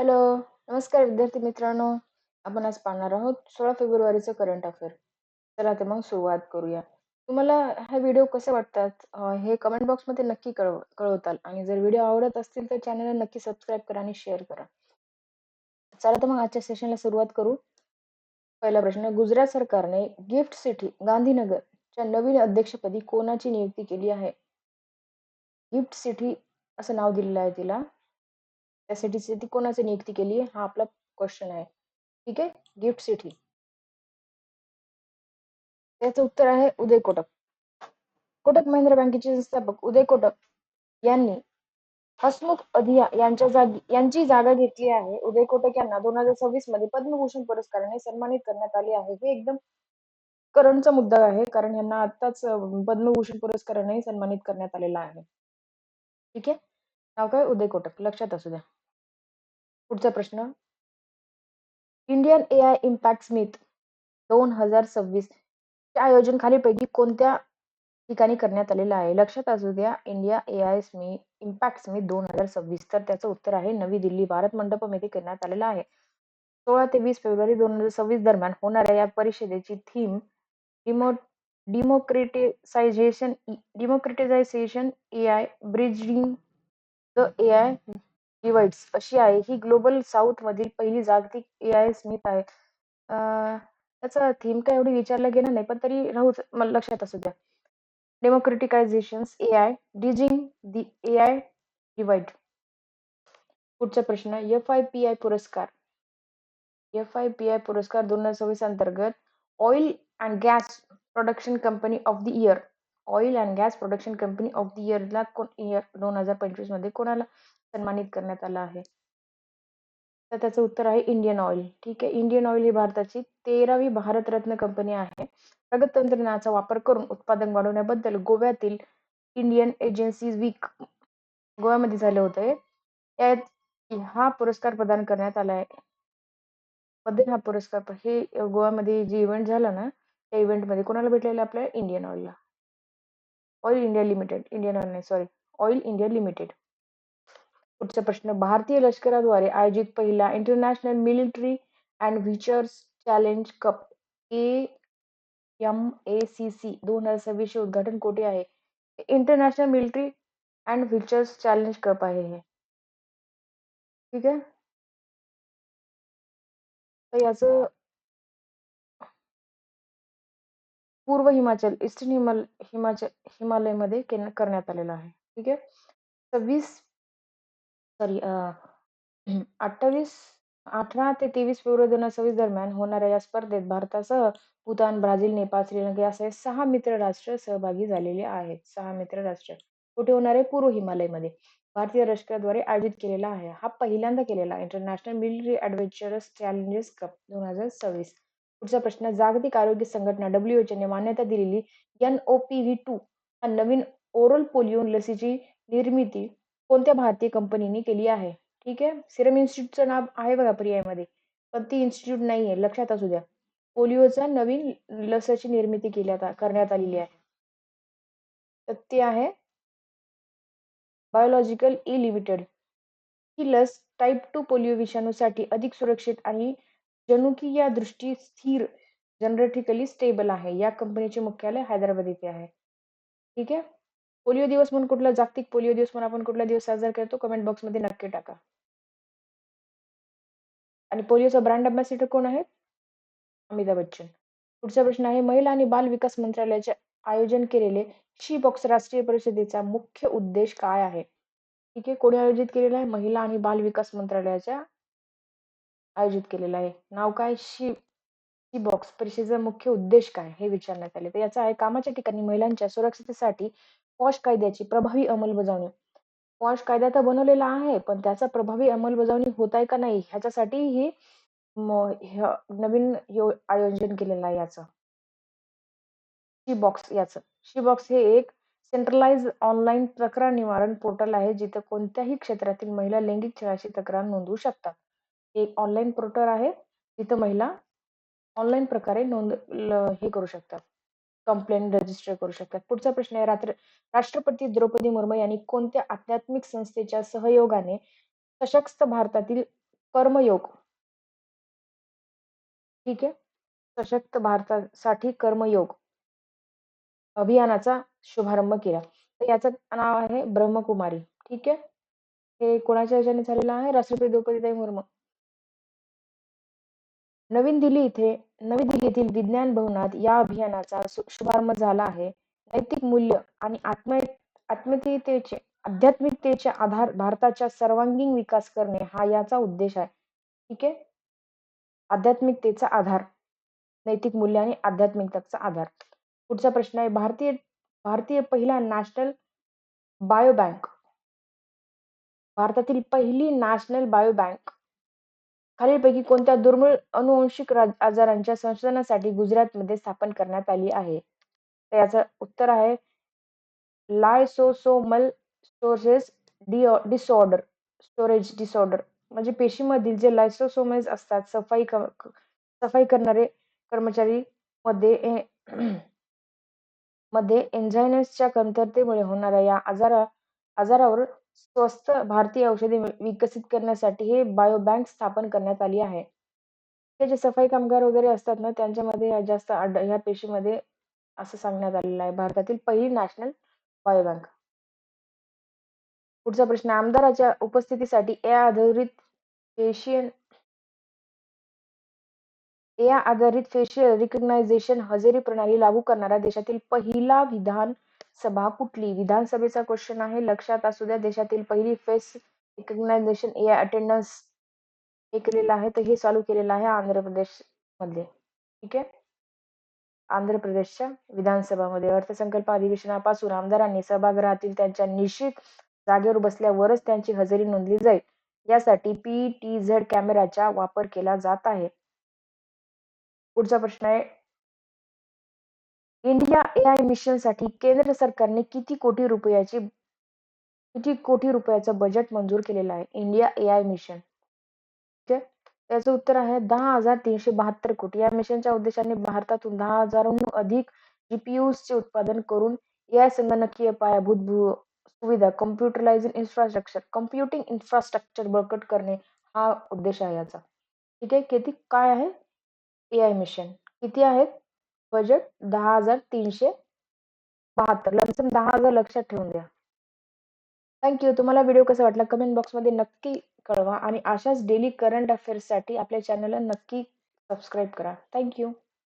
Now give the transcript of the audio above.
Hello, नमस्कार विद्यार्थी मित्रांनो. आपण आज पाहणार आहोत 16 फेब्रुवारीचं करंट अफेअर. चला तर मग सुरुवात करूया. तुम्हाला हा व्हिडिओ कसे वाटतात? हे कमेंट बॉक्समध्ये नक्की कळव कळवताल आणि जर व्हिडिओ आवडत असतील तर चॅनलला नक्की सबस्क्राईब करा आणि शेअर करा. चला तर मग आजच्या सेशनला सुरुवात करू. पहिला प्रश्न गुजरात सरकारने गिफ्ट सिटी गांधीनगरच्या नवीन अध्यक्षपदी कोणाची नियुक्ती केली आहे? गिफ्ट सिटी असं नाव दिलेलं आहे तिला. त्यासाठी ती कोणाची नियुक्ती केली आहे? हा आपला क्वेश्चन आहे. ठीक आहे? Gift city. त्याचं उत्तर आहे उदय कोटक. कोटक महिंद्रा बँकेचे संस्थापक उदय कोटक यांनी हसमुख अधिया यांच्या जागी यांची जागा घेतली आहे. उदय कोटक यांना दोन हजार सव्वीसमध्ये पद्मभूषण पुरस्काराने सन्मानित करण्यात आले आहे. हे एकदम करंटचा मुद्दा आहे कारण यांना आताच पद्मभूषण पुरस्काराने सन्मानित करण्यात आलेला आहे. ठीक आहे? नाव काय उदय कोटक लक्षात असू द्या. पुढचा प्रश्न Indian A I impact summit दोन हजार सव्वीस चे आयोजन खालीपैकी कोणत्या ठिकाणी करण्यात आलेलं आहे? लक्षात असू द्या इंडिया ए आय स्मी इम्पॅक्ट स्मिथ दोन हजार सव्वीस तर त्याचं उत्तर आहे नवी दिल्ली भारत मंडपम येथे करण्यात आलेलं आहे. सोळा ते वीस फेब्रुवारी दोन हजार सव्वीस दरम्यान होणाऱ्या या परिषदेची theme demo democratization A I bridging the A I divides अशी आहे. ही ग्लोबल साऊथ मधील पहिली जागतिक एआय स्मिथ आहे. त्याचा थीम काय एवढी विचारला गेला नाही पण तरी राहूच मला लक्षात असू द्या. Democratization AI bridging the AI divide. पुढचा प्रश्न एफ आय पी आय पुरस्कार एफ आय पी आय पुरस्कार दोन हजार सव्वीस अंतर्गत oil and gas production company of the year oil and gas production company of the इयरला कोण इयर दोन हजार पंचवीसमध्ये कोणाला सन्मानित करण्यात आलं आहे? तर त्याचं उत्तर आहे इंडियन ऑइल ठीक आहे इंडियन ऑइल ही भारताची तेरावी भारतरत्न कंपनी आहे. प्रगत तंत्रज्ञानाचा वापर करून उत्पादन वाढवण्याबद्दल गोव्यातील इंडियन एजन्सीज वीक गोव्यामध्ये झाले होते. यात हा पुरस्कार प्रदान करण्यात आला आहे. मध्ये हा पुरस्कार हे गोव्यामध्ये जे इव्हेंट झाला ना त्या इव्हेंटमध्ये कोणाला भेटलेला आपल्या Indian ऑइलला oil India limited Indian oil नाही सॉरी ऑइल इंडिया लिमिटेड पुढचा प्रश्न, भारतीय लष्कराद्वारे आयोजित पहिला international military and ventures challenge cup A M A C C दोन हज़ार सव्वीसचे उद्घाटन कोठे आहे? International military and ventures challenge cup आहे हे. ठीक आहे? याचं पूर्व हिमाचल ईस्टर्न हिमाल हिमाचल हिमालयमध्ये करण्यात आलेला आहे. ठीक आहे? सव्वीस सॉरी अठ्ठावीस अठरा ते तेवीस फेब्रुवारी दोन हजार सव्वीस दरम्यान होणाऱ्या या स्पर्धेत भारतासह भूतान ब्राझील नेपाळ श्रीलंका यासह सहा मित्र राष्ट्र सहभागी झालेले आहेत. सहा मित्र राष्ट्र. कुठे होणार आहे? पूर्व हिमालयमध्ये. भारतीय लष्कराद्वारे आयोजित केलेला आहे. हा पहिल्यांदा केलेला international military adventurous challenges cup दोन हजार सव्वीस. पुढचा प्रश्न जागतिक आरोग्य संघटना डब्ल्यूएचओ ने मान्यता दिलेली N O P V two हा नवीन ओरल पोलिओ लसीची निर्मिती कोणत्या भारतीय कंपनीने केली आहे? ठीक आहे? सिरम इन्स्टिट्यूटचं नाव आहे बघा पर्यायमध्ये पण ती इन्स्टिट्यूट नाही आहे लक्षात असू द्या. पोलिओचा नवीन लसाची निर्मिती केल्या करण्यात आलेली आहे. तर ते आहे बायोलॉजिकल ई लिमिटेड ही लस टाईप टू पोलिओ विषाणूसाठी अधिक सुरक्षित आणि जनुकीय दृष्टी स्थिर जनरेटिकली स्टेबल आहे. या कंपनीचे मुख्यालय हैदराबाद येथे आहे. ठीक आहे? पोलिओ दिवस म्हणून कुठला जागतिक पोलिओ दिवस म्हणून आपण कुठला दिवस साजरा करतो कमेंट बॉक्समध्ये नक्की टाका. आणि पोलिओचा ब्रँड अम्बॅसिडर कोण आहेत? अमिताभ बच्चन. पुढचा प्रश्न आहे महिला आणि बाल विकास मंत्रालयाचे आयोजन केलेले शी बॉक्स राष्ट्रीय परिषदेचा मुख्य उद्देश काय आहे? ठीक आहे? कोणी आयोजित केलेला आहे? महिला आणि बाल विकास मंत्रालयाच्या आयोजित केलेलं आहे. नाव काय? शी शी बॉक्स परिषदेचा मुख्य उद्देश काय हे विचारण्यात आले. तर याचा आहे कामाच्या ठिकाणी महिलांच्या सुरक्षिततेसाठी पॉश कायद्याची प्रभावी अंमलबजावणी. पॉश कायदा तर बनवलेला आहे पण त्याचा प्रभावी अंमलबजावणी होत आहे का नाही ह्याच्यासाठी ही नवीन आयोजन केलेलं आहे याचं. शी बॉक्स याचं. शी बॉक्स हे एक सेंट्रलाइज ऑनलाईन तक्रार निवारण पोर्टल आहे जिथे कोणत्याही क्षेत्रातील महिला लैंगिक छळाची तक्रार नोंदवू शकतात. एक ऑनलाईन पोर्टल आहे. जिथं महिला ऑनलाईन प्रकारे नोंद हे करू शकतात. कंप्लेंट रजिस्टर करू शकतात. पुढचा प्रश्न आहे रात्र राष्ट्रपती द्रौपदी मुर्मू यांनी कोणत्या आध्यात्मिक संस्थेच्या सहयोगाने सशक्त भारतातील कर्मयोग ठीक आहे? सशक्त भारतासाठी कर्मयोग अभियानाचा शुभारंभ केला. तर याचं नाव आहे ब्रह्मकुमारी ठीक आहे? हे कोणाच्या ह्याच्याने झालेलं आहे? राष्ट्रपती द्रौपदीताई मुर्मू. नवीन दिल्ली इथे नवी दिल्लीतील विज्ञान भवनात या अभियानाचा शुभारंभ झाला आहे. नैतिक मूल्य आणि आत्म आत्मतीयतेचे आध्यात्मिकतेचे आधार भारताच्या सर्वांगीण विकास करणे हा याचा उद्देश आहे. ठीक आहे? आध्यात्मिकतेचा आधार नैतिक मूल्य आणि आध्यात्मिकतेचा आधार. पुढचा प्रश्न आहे भारतीय भारतीय पहिला नॅशनल बायो बँक भारतातील पहिली नॅशनल बायो बँक खालीलपैकी कोणत्या दुर्मिळ अनुवंशिक आजारांच्या संशोधनासाठी गुजरातमध्ये स्थापन करण्यात आली आहे? तर याचं उत्तर आहे lysosomal storage disorder storage disorder म्हणजे पेशीमधील जे लायसोसोमेज असतात सफाई सफाई करणारे कर्मचारी मध्ये मध्ये एन्झायम्सच्या कमतरतेमुळे होणाऱ्या या आजारा आजारावर स्वस्त भारतीय औषधे विकसित करण्यासाठी हे बायोबँक स्थापन करण्यात आली आहे हे जे सफाई कामगार वगैरे असतात ना त्यांच्यामध्ये जास्त ह्या पेशीमध्ये असं सांगण्यात आलेलं आहे भारतातील पहिली नॅशनल बायोबँक. पुढचा प्रश्न आमदाराच्या उपस्थितीसाठी ए आधारित फेशियन ए आधारित फेशियल रिकग्नायझेशन हजेरी प्रणाली लागू करणारा देशातील पहिला विधान सभा कुठली? विधानसभेचा क्वेश्चन आहे. लक्षात असू द्या देशातील पहिली फेस रिकग्नायझेशन ए अटेंडन्स हे केलेलं आहे. तर हे चालू केलेलं आहे आंध्र प्रदेशमध्ये ठीक आहे? आंध्र प्रदेशच्या विधानसभामध्ये. अर्थसंकल्प अधिवेशनापासून आमदारांनी सभागृहातील त्यांच्या निश्चित जागेवर बसल्यावरच त्यांची हजेरी नोंदली जाईल. यासाठी पी टी झेड कॅमेराचा वापर केला जात आहे. पुढचा प्रश्न आहे. इंडिया ए आय मिशनसाठी केंद्र सरकारने किती कोटी रुपयाची किती कोटी रुपयाचं बजेट मंजूर केलेलं आहे? इंडिया ए आय मिशन ठीक आहे? त्याचं उत्तर आहे दहा हजार तीनशे बहात्तर कोटी. या मिशनच्या उद्देशाने भारतातून दहा हजारहून अधिक चे उत्पादन करून ए आय संगणकीय पायाभूत सुविधा कम्प्युटरलाइज इन्फ्रास्ट्रक्चर कम्प्युटिंग इन्फ्रास्ट्रक्चर बळकट करणे हा उद्देश आहे याचा. ठीक आहे? किती काय आहे? ए आय मिशन किती आहेत? बजेट दहा हजार तीनशे बहात्तर. लमसम दहा हजार लक्षात ठेवून द्या. थँक्यू तुम्हाला व्हिडिओ कसा वाटला कमेंट बॉक्समध्ये नक्की कळवा आणि अशाच डेली करंट अफेअर्ससाठी आपल्या चॅनलला नक्की सबस्क्राईब करा. थँक्यू